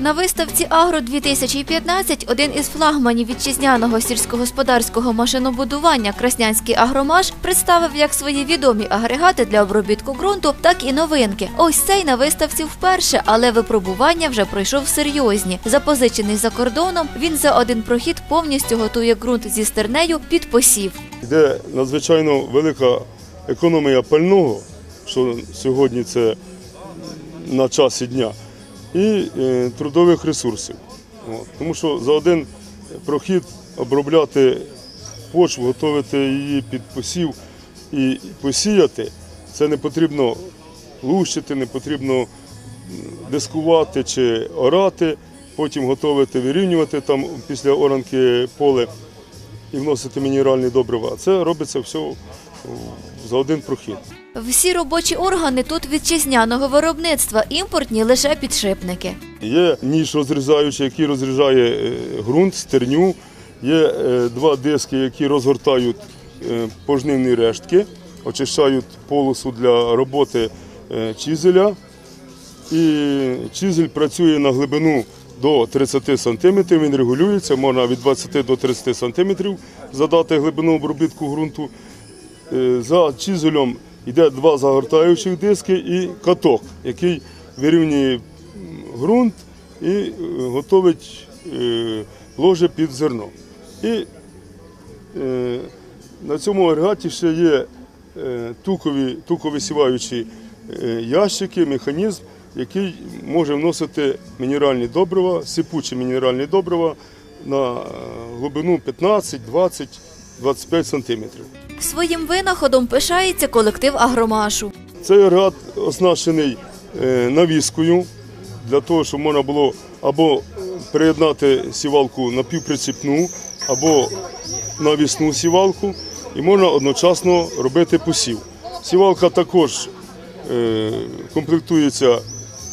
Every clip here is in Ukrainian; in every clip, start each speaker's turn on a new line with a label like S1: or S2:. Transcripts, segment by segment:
S1: На виставці Агро 2015 один із флагманів вітчизняного сільськогосподарського машинобудування Краснянський агромаш представив як свої відомі агрегати для обробітку ґрунту, так і новинки. Ось цей на виставці вперше, але випробування вже пройшов серйозні. Запозичений за кордоном, він за один прохід повністю готує ґрунт зі стернею під посів.
S2: Йде надзвичайно велика економія пального, що сьогодні це на часі дня, і е, трудових ресурсів. Тому що за один прохід обробляти почву, готувати її під посів і посіяти, це не потрібно лущити, не потрібно дискувати чи орати, потім готувати, вирівнювати там після оранки поле і вносити мінеральні добрива. Це робиться все за один прохід.
S1: Всі робочі органи тут вітчизняного виробництва, імпортні лише підшипники.
S2: Є ніж розрізаючий, який розрізає е, ґрунт, стерню. Є е, два диски, які розгортають е, пожнивні рештки, очищають полосу для роботи чизеля. І чизель працює на глибину до 30 см, він регулюється, можна від 20 до 30 см задати глибину обробітку ґрунту. За чизелем йде два загортаючих диски і каток, який вирівнює ґрунт і е, готовить е, ложе під зерно. І е, на цьому агрегаті ще є тукові, туковисіваючі е, ящики, механізм, який може вносити мінеральні добрива, сипучі мінеральні добрива на глибину 15, 20, 25 сантиметрів.
S1: Своїм винаходом пишається колектив агромашу.
S2: Цей агрегат оснащений е, навіскою для того, щоб можна було або приєднати сівалку напівприціпну, або навісну сівалку, і можна одночасно робити посів. Сівалка також е, комплектується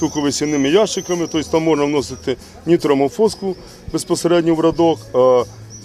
S2: туковисівними ящиками, тобто там можна вносити нітромофоску безпосередньо в радок, а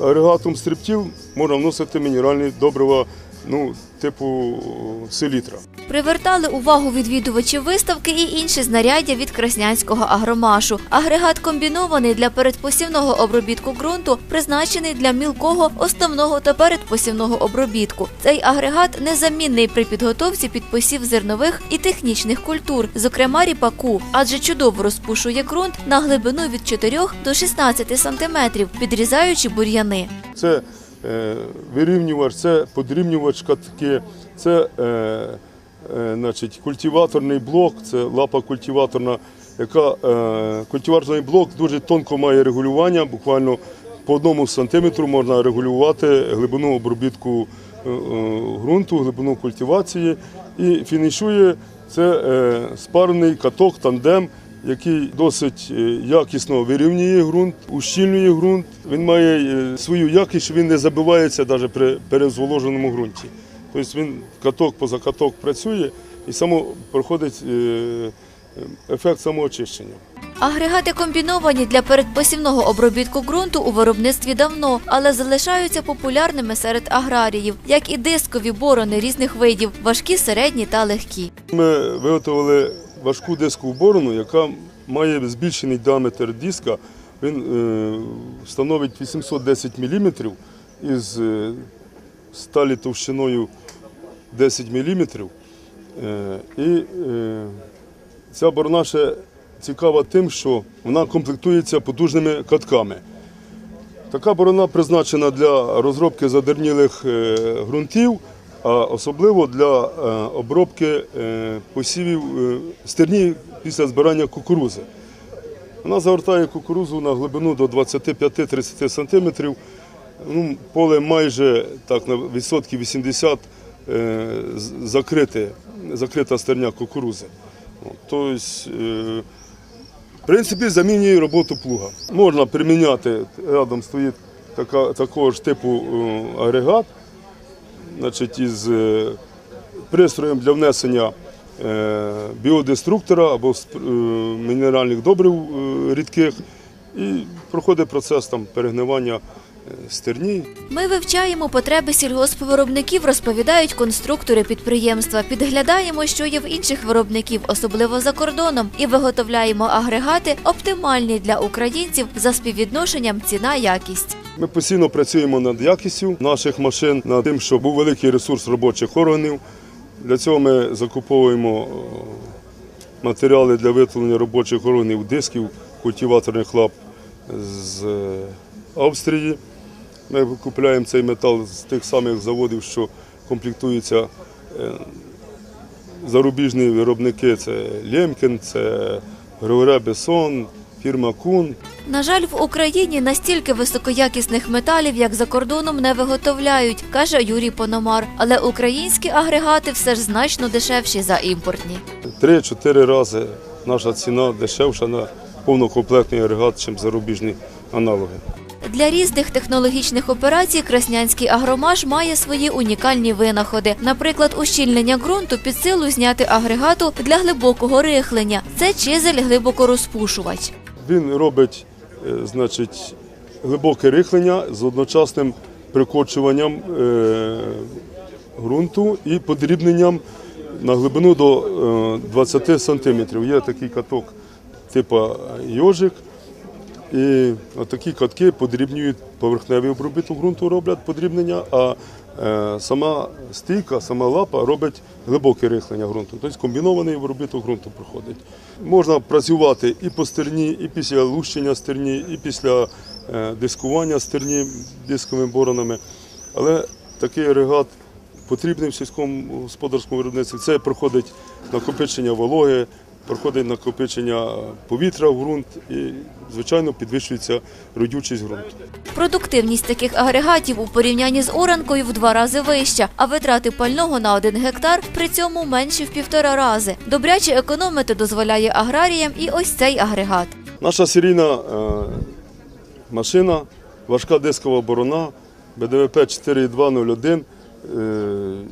S2: агрегатом стрибтів можна вносити мінеральні добрива ну, типу селітра.
S1: Привертали увагу відвідувачів виставки і інші знаряддя від краснянського агромашу. Агрегат комбінований для передпосівного обробітку ґрунту, призначений для мілкого, основного та передпосівного обробітку. Цей агрегат незамінний при підготовці під посів зернових і технічних культур, зокрема ріпаку, адже чудово розпушує ґрунт на глибину від 4 до 16 сантиметрів, підрізаючи бур'яни.
S2: Це вирівнювач, це подрівнювач катки, це е, е, значить, культиваторний блок, це лапа культиваторна, яка е, культиваторний блок дуже тонко має регулювання, буквально по одному сантиметру можна регулювати глибину обробітку е, е, ґрунту, глибину культивації. І фінішує це е, спарений каток, тандем, який досить е, якісно вирівнює ґрунт, ущільнює ґрунт. Він має е, свою якість, він не забивається навіть при перезволоженому ґрунті. Тобто він каток поза каток працює і само проходить е, ефект самоочищення.
S1: Агрегати комбіновані для передпосівного обробітку ґрунту у виробництві давно, але залишаються популярними серед аграріїв, як і дискові борони різних видів, важкі, середні та легкі.
S2: Ми виготовили важку дискову борону, яка має збільшений діаметр диска. Він е, становить 810 мм із е, сталі товщиною 10 мм. Е, і ця борона ще цікава тим, що вона комплектується потужними катками. Така борона призначена для розробки задернілих ґрунтів, а особливо для е, обробки е, посівів е, стерні після збирання кукурузи. Вона загортає кукурузу на глибину до 25-30 см. Ну, поле майже так, на відсотків 80 е, закрите, закрита стерня кукурузи. Тобто, в принципі, замінює роботу плуга. Можна приміняти, рядом стоїть така, такого ж типу агрегат, значить, із е, пристроєм для внесення е, біодеструктора або е, мінеральних добрив рідких. І проходить процес там, перегнивання стерні.
S1: Ми вивчаємо потреби сільгоспвиробників, розповідають конструктори підприємства. Підглядаємо, що є в інших виробників, особливо за кордоном, і виготовляємо агрегати оптимальні для українців за співвідношенням ціна-якість.
S2: Ми постійно працюємо над якістю наших машин, над тим, щоб був великий ресурс робочих органів. Для цього ми закуповуємо е, матеріали для виготовлення робочих органів дисків, культиваторних лап з е, Австрії. Ми купуємо цей метал з тих самих заводів, що комплектуються е, зарубіжні виробники. Це Лємкін, це Григоре Бесон, фірма Кун.
S1: На жаль, в Україні настільки високоякісних металів, як за кордоном, не виготовляють, каже Юрій Пономар. Але українські агрегати все ж значно дешевші за імпортні.
S2: Три-чотири рази наша ціна дешевша на повнокомплектний агрегат, ніж зарубіжні аналоги.
S1: Для різних технологічних операцій Краснянський агромаш має свої унікальні винаходи. Наприклад, ущільнення ґрунту під силу зняти агрегату для глибокого рихлення. Це чизель глибокорозпушувач.
S2: Він робить значить, глибоке рихлення з одночасним прикочуванням е, ґрунту і подрібненням на глибину до е, 20 см. Є такий каток типу йожик. І такі катки подрібнюють поверхневий обробіток ґрунту, роблять подрібнення, а е, сама стійка, сама лапа робить глибоке рихлення ґрунту. Тобто комбінований обробіток ґрунту проходить. Можна працювати і по стерні, і після лущення стерні, і після е, дискування стерні дисковими боронами. Але такий агрегат потрібний в сільському господарському виробництві. Це проходить накопичення вологи, проходить накопичення повітря в ґрунт і, звичайно, підвищується родючість ґрунту.
S1: Продуктивність таких агрегатів у порівнянні з оранкою в два рази вища, а витрати пального на один гектар при цьому менші в півтора рази. Добряче економити дозволяє аграріям і ось цей агрегат.
S2: Наша серійна е, машина, важка дискова борона БДВП 4201, е,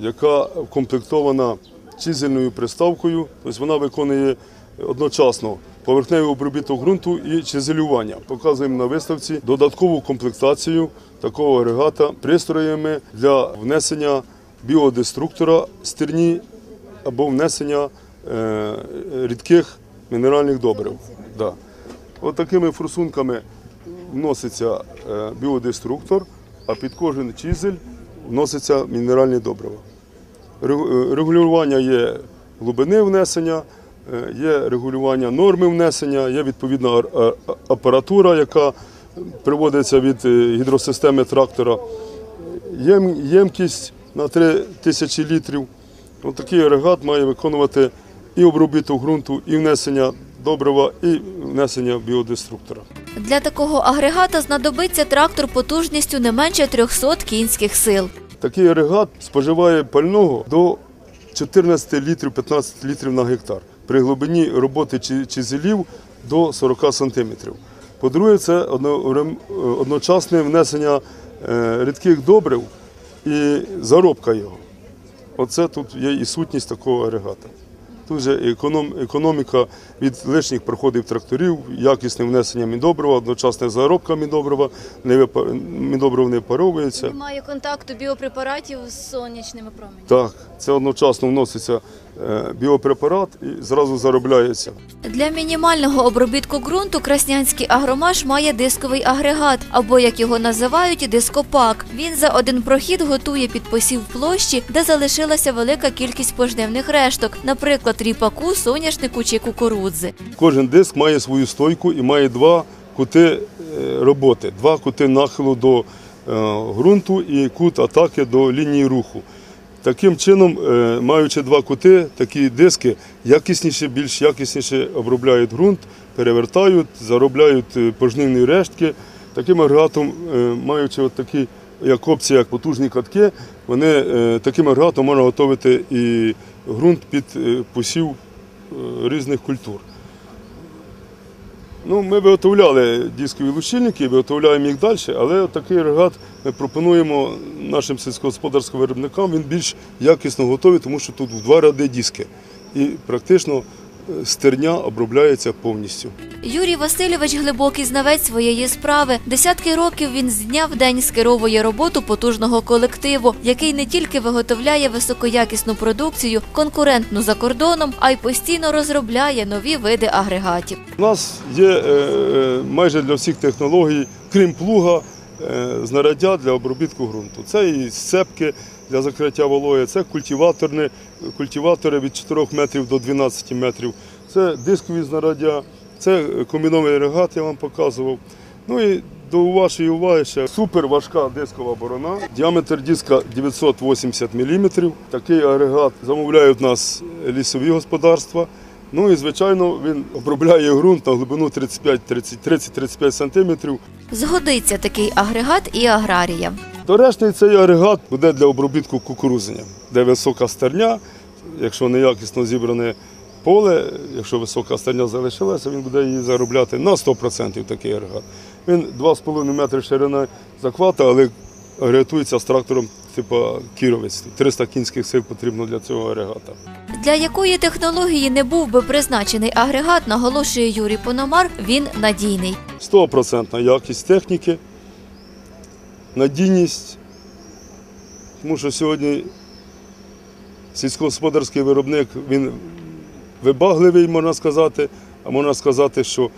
S2: яка укомплектована чизельною приставкою, тобто вона виконує одночасно поверхневий обробіток ґрунту і чизелювання. Показуємо на виставці додаткову комплектацію такого агрегата пристроями для внесення біодеструктора стерні або внесення е, рідких мінеральних добрив. Да. От такими форсунками вноситься е, біодеструктор, а під кожен чизель вноситься мінеральні добрива. Е, Регулювання є глибини внесення, е, є регулювання норми внесення, є відповідна апаратура, яка приводиться від е, гідросистеми трактора. Ємкість на 3 тисячі літрів. Такий агрегат має виконувати і обробіток ґрунту, і внесення добрива, і внесення біодеструктора.
S1: Для такого агрегата знадобиться трактор потужністю не менше 300 кінських сил.
S2: Такий агрегат споживає пального до 14 літрів 15 літрів на гектар при глибині роботи чизелів до 40 сантиметрів. По-друге, це одночасне внесення е, рідких добрив і заробка його. Оце тут є і сутність такого агрегата. Тут же економ, економіка від лишніх проходів тракторів, якісне внесення міндобрива, одночасне заробка не випа- не паровується.
S3: Немає контакту біопрепаратів з сонячними променями.
S2: Так, це одночасно вноситься біопрепарат і зразу заробляється.
S1: Для мінімального обробітку ґрунту Краснянський агромаш має дисковий агрегат, або як його називають, дископак. Він за один прохід готує під посів площі, де залишилася велика кількість пожнивних решток, наприклад, ріпаку, соняшнику чи кукурудзи.
S2: Кожен диск має свою стойку і має два кути е, роботи, два кути нахилу до е, ґрунту і кут атаки до лінії руху. Таким чином, е, маючи два кути, такі диски якісніше, більш якісніше обробляють ґрунт, перевертають, заробляють е, пожнивні рештки. Таким агрегатом, е, маючи от такі, як опція, як потужні катки, вони таким агрегатом можна готувати і ґрунт під посів різних культур. Ну, ми виготовляли дискові лучильники, виготовляємо їх далі, але такий агрегат пропонуємо нашим сільськогосподарським виробникам. Він більш якісно готовий, тому що тут в два ряди диски. І практично е, стерня обробляється повністю.
S1: Юрій Васильович глибокий знавець своєї справи. Десятки років він з дня в день скеровує роботу потужного колективу, який не тільки виготовляє високоякісну продукцію, конкурентну за кордоном, а й постійно розробляє нові види агрегатів.
S2: У нас є е, е, майже для всіх технологій, крім плуга, знаряддя для обробітку ґрунту. Це і сцепки для закриття вологи, це культиватори від 4 метрів до 12 метрів, це дискові знаряддя, це комбінований регат, я вам показував. Ну і до вашої уваги ще супер важка дискова борона. Діаметр диска 980 мм. Такий агрегат замовляють в нас лісові господарства. Ну і звичайно він обробляє ґрунт на глибину 35-30-35 см.
S1: Згодиться такий агрегат і аграріям.
S2: Доречний цей агрегат буде для обробітку кукурузення, де висока стерня, якщо неякісно зібране поле, якщо висока стерня залишилася, він буде її заробляти на 100% такий агрегат. Він 2,5 метри ширина захвата, але агрегатується з трактором типу кіровець. 300 кінських сил потрібно для цього агрегата.
S1: Для якої технології не був би призначений агрегат, наголошує Юрій Пономар, він надійний.
S2: 100% якість техніки, надійність. Тому що сьогодні сільськогосподарський виробник він вибагливий, можна сказати, а можна сказати, що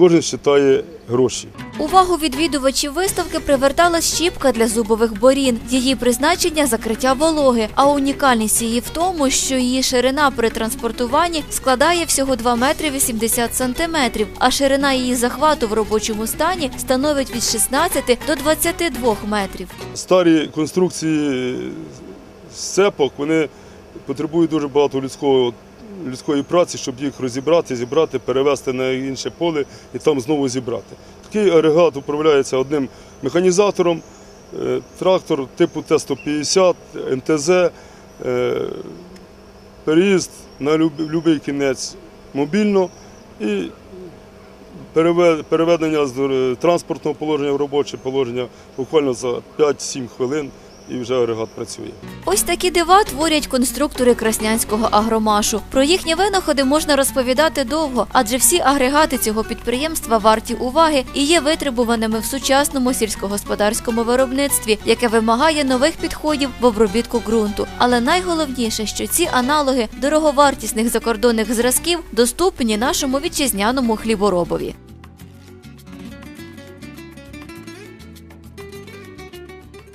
S2: кожен вважає гроші.
S1: Увагу відвідувачів виставки привертала щіпка для зубових борін. Її призначення закриття вологи. А унікальність її в тому, що її ширина при транспортуванні складає всього 2 метри 80 сантиметрів, а ширина її захвату в робочому стані становить від 16 до 22 метрів.
S2: Старі конструкції сцепок вони потребують дуже багато людського, людської праці, щоб їх розібрати, зібрати, перевезти на інше поле і там знову зібрати. Такий агрегат управляється одним механізатором, е, трактор типу Т-150, МТЗ, е, переїзд на будь-який кінець мобільно і переведення з е, транспортного положення в робоче положення буквально за 5-7 хвилин і вже агрегат працює.
S1: Ось такі дива творять конструктори краснянського агромашу. Про їхні винаходи можна розповідати довго, адже всі агрегати цього підприємства варті уваги і є витребуваними в сучасному сільськогосподарському виробництві, яке вимагає нових підходів в обробітку ґрунту. Але найголовніше, що ці аналоги дороговартісних закордонних зразків доступні нашому вітчизняному хліборобові.